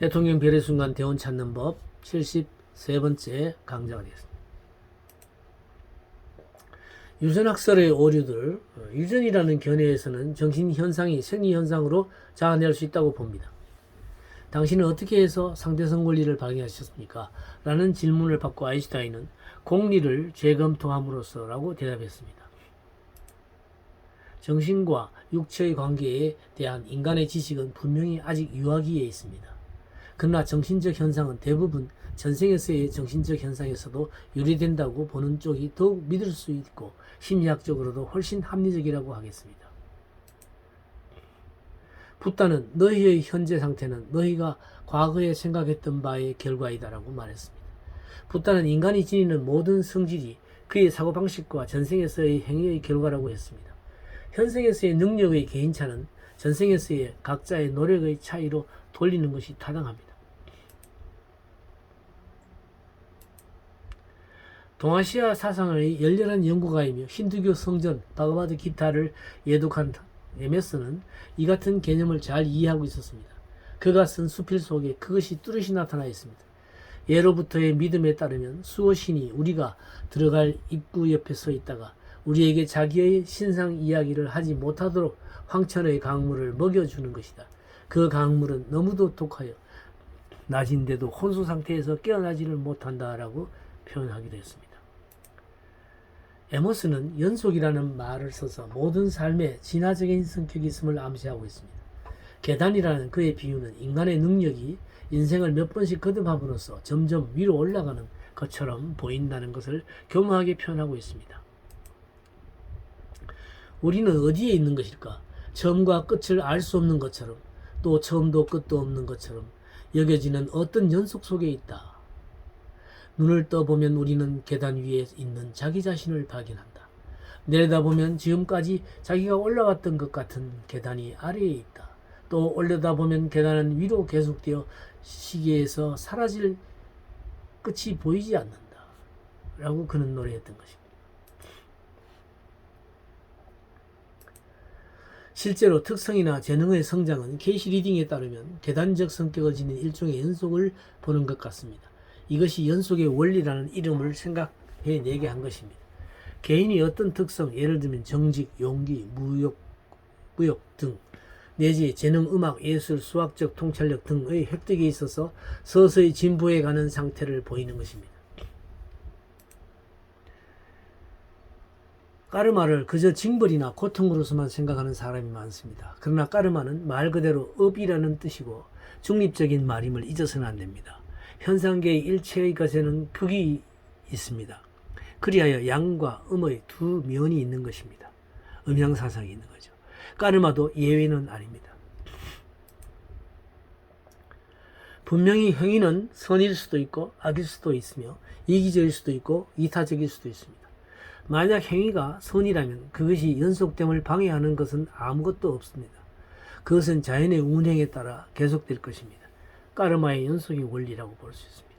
대통령 별의 순간 대원 찾는 법 73번째 강좌가 되겠습니다. 유전학설의 오류들, 어, 유전이라는 견해에서는 정신현상이 생리현상으로 자아낼 수 있다고 봅니다. 당신은 어떻게 해서 상대성 원리를 발견하셨습니까? 라는 질문을 받고 아인슈타인은 공리를 재검토함으로써 라고 대답했습니다. 정신과 육체의 관계에 대한 인간의 지식은 분명히 아직 유아기에 있습니다. 그러나 정신적 현상은 대부분 전생에서의 정신적 현상에서도 유리된다고 보는 쪽이 더욱 믿을 수 있고 심리학적으로도 훨씬 합리적이라고 하겠습니다. 붓다는 너희의 현재 상태는 너희가 과거에 생각했던 바의 결과이다라고 말했습니다. 붓다는 인간이 지니는 모든 성질이 그의 사고방식과 전생에서의 행위의 결과라고 했습니다. 현생에서의 능력의 개인차는 전생에서의 각자의 노력의 차이로 돌리는 것이 타당합니다. 동아시아 사상의 열렬한 연구가이며 힌두교 성전 바그바드 기타를 예독한 에메스는 이 같은 개념을 잘 이해하고 있었습니다. 그가 쓴 수필 속에 그것이 뚜렷이 나타나 있습니다. 예로부터의 믿음에 따르면 수호신이 우리가 들어갈 입구 옆에 서 있다가 우리에게 자기의 신상 이야기를 하지 못하도록 황천의 강물을 먹여주는 것이다. 그 강물은 너무도 독하여 낮인데도 혼수 상태에서 깨어나지를 못한다라고 표현하기도 했습니다. 에모스는 연속이라는 말을 써서 모든 삶에 진화적인 성격이 있음을 암시하고 있습니다. 계단이라는 그의 비유는 인간의 능력이 인생을 몇 번씩 거듭함으로써 점점 위로 올라가는 것처럼 보인다는 것을 교묘하게 표현하고 있습니다. 우리는 어디에 있는 것일까? 처음과 끝을 알 수 없는 것처럼 또 처음도 끝도 없는 것처럼 여겨지는 어떤 연속 속에 있다. 눈을 떠보면 우리는 계단 위에 있는 자기 자신을 발견한다. 내려다보면 지금까지 자기가 올라갔던 것 같은 계단이 아래에 있다. 또 올려다보면 계단은 위로 계속되어 시계에서 사라질 끝이 보이지 않는다. 라고 그는 노래했던 것입니다. 실제로 특성이나 재능의 성장은 케이시 리딩에 따르면 계단적 성격을 지닌 일종의 연속을 보는 것 같습니다. 이것이 연속의 원리라는 이름을 생각해내게 한 것입니다. 개인이 어떤 특성, 예를 들면 정직, 용기, 무역, 무역 등 내지 재능, 음악, 예술, 수학적 통찰력 등의 획득에 있어서 서서히 진보해 가는 상태를 보이는 것입니다. 까르마를 그저 징벌이나 고통으로서만 생각하는 사람이 많습니다. 그러나 까르마는 말 그대로 업이라는 뜻이고 중립적인 말임을 잊어서는 안 됩니다. 현상계의 일체의 것에는 극이 있습니다. 그리하여 양과 음의 두 면이 있는 것입니다. 음양사상이 있는 거죠. 까르마도 예외는 아닙니다. 분명히 행위는 선일 수도 있고 악일 수도 있으며 이기적일 수도 있고 이타적일 수도 있습니다. 만약 행위가 선이라면 그것이 연속됨을 방해하는 것은 아무것도 없습니다. 그것은 자연의 운행에 따라 계속될 것입니다. 까르마의 연속의 원리라고 볼 수 있습니다.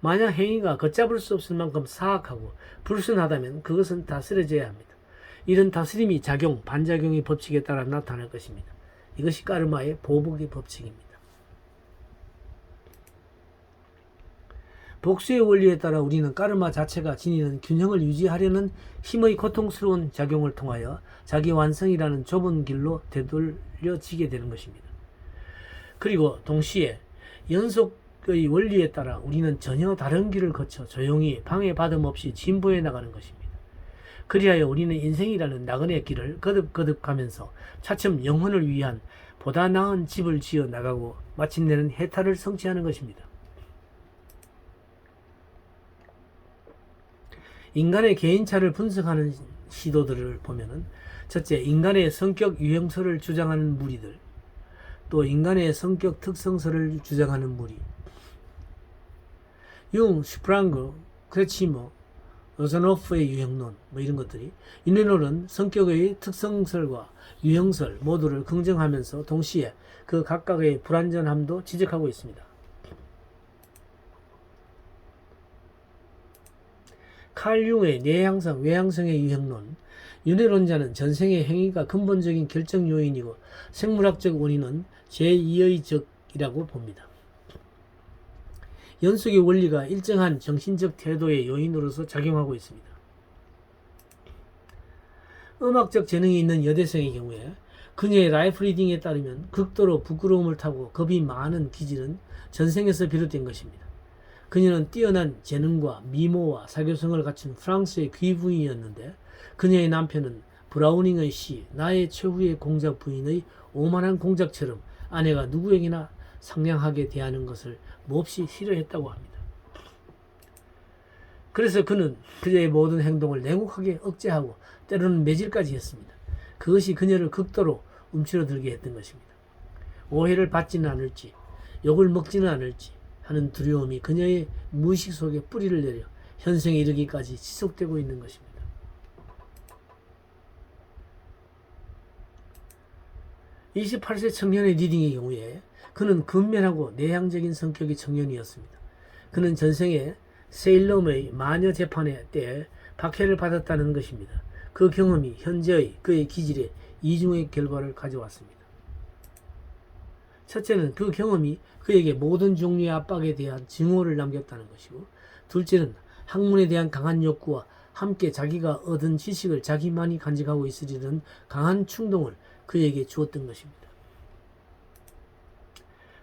만약 행위가 걷잡을 수 없을 만큼 사악하고 불순하다면 그것은 다스려져야 합니다. 이런 다스림이 작용, 반작용의 법칙에 따라 나타날 것입니다. 이것이 까르마의 보복의 법칙입니다. 복수의 원리에 따라 우리는 까르마 자체가 지니는 균형을 유지하려는 힘의 고통스러운 작용을 통하여 자기 완성이라는 좁은 길로 되돌려지게 되는 것입니다. 그리고 동시에 연속의 원리에 따라 우리는 전혀 다른 길을 거쳐 조용히 방해받음 없이 진보해 나가는 것입니다. 그리하여 우리는 인생이라는 나그네 길을 거듭거듭 가면서 차츰 영혼을 위한 보다 나은 집을 지어 나가고 마침내는 해탈을 성취하는 것입니다. 인간의 개인차를 분석하는 시도들을 보면은 첫째 인간의 성격 유형설을 주장하는 무리들 또 인간의 성격 특성설을 주장하는 무리 융, 슈프랑거, 크레치머, 어서노프의 유형론 뭐 이런 것들이 이네론은 성격의 특성설과 유형설 모두를 긍정하면서 동시에 그 각각의 불완전함도 지적하고 있습니다. 칼 융의 내향성, 외향성의 유형론, 윤회론자는 전생의 행위가 근본적인 결정 요인이고 생물학적 원인은 제2의 적이라고 봅니다. 연속의 원리가 일정한 정신적 태도의 요인으로서 작용하고 있습니다. 음악적 재능이 있는 여대생의 경우에 그녀의 라이프 리딩에 따르면 극도로 부끄러움을 타고 겁이 많은 기질은 전생에서 비롯된 것입니다. 그녀는 뛰어난 재능과 미모와 사교성을 갖춘 프랑스의 귀부인이었는데 그녀의 남편은 브라우닝의 시 나의 최후의 공작 부인의 오만한 공작처럼 아내가 누구에게나 상냥하게 대하는 것을 몹시 싫어했다고 합니다. 그래서 그는 그녀의 모든 행동을 냉혹하게 억제하고 때로는 매질까지 했습니다. 그것이 그녀를 극도로 움츠러들게 했던 것입니다. 오해를 받지는 않을지, 욕을 먹지는 않을지 하는 두려움이 그녀의 무의식 속에 뿌리를 내려 현생에 이르기까지 지속되고 있는 것입니다. (28세) 청년의 리딩의 경우에 그는 근면하고 내향적인 성격의 청년이었습니다. 그는 전생에 세일럼의 마녀 재판의 때에 박해를 받았다는 것입니다. 그 경험이 현재의 그의 기질에 이중의 결과를 가져왔습니다. 첫째는 그 경험이 그에게 모든 종류의 압박에 대한 증오를 남겼다는 것이고, 둘째는 학문에 대한 강한 욕구와 함께 자기가 얻은 지식을 자기만이 간직하고 있으리는 강한 충동을 그에게 주었던 것입니다.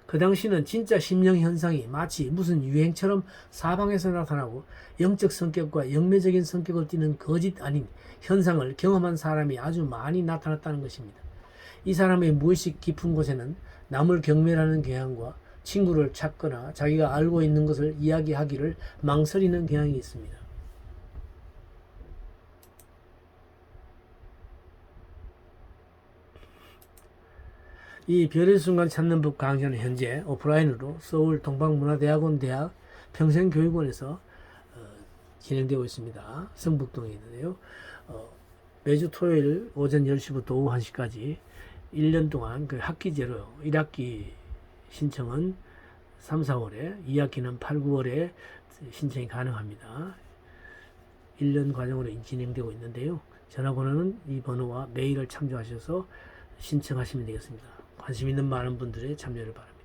그 당시는 진짜 심령 현상이 마치 무슨 유행처럼 사방에서 나타나고 영적 성격과 영매적인 성격을 띠는 거짓 아닌 현상을 경험한 사람이 아주 많이 나타났다는 것입니다. 이 사람의 무의식 깊은 곳에는 남을 경멸하는 경향과 친구를 찾거나 자기가 알고 있는 것을 이야기하기를 망설이는 경향이 있습니다. 이 별의 순간 찾는 법 강좌는 현재 오프라인으로 서울 동방문화대학원 대학 평생교육원에서 어, 진행되고 있습니다. 성북동에 있는데요. 어, 매주 토요일 오전 10시부터 오후 1시까지 1년 동안 그 학기제로 1학기 신청은 3, 4월에, 2학기는 8, 9월에 신청이 가능합니다. 1년 과정으로 진행되고 있는데요. 전화번호는 이 번호와 메일을 참조하셔서 신청하시면 되겠습니다. 관심 있는 많은 분들의 참여를 바랍니다.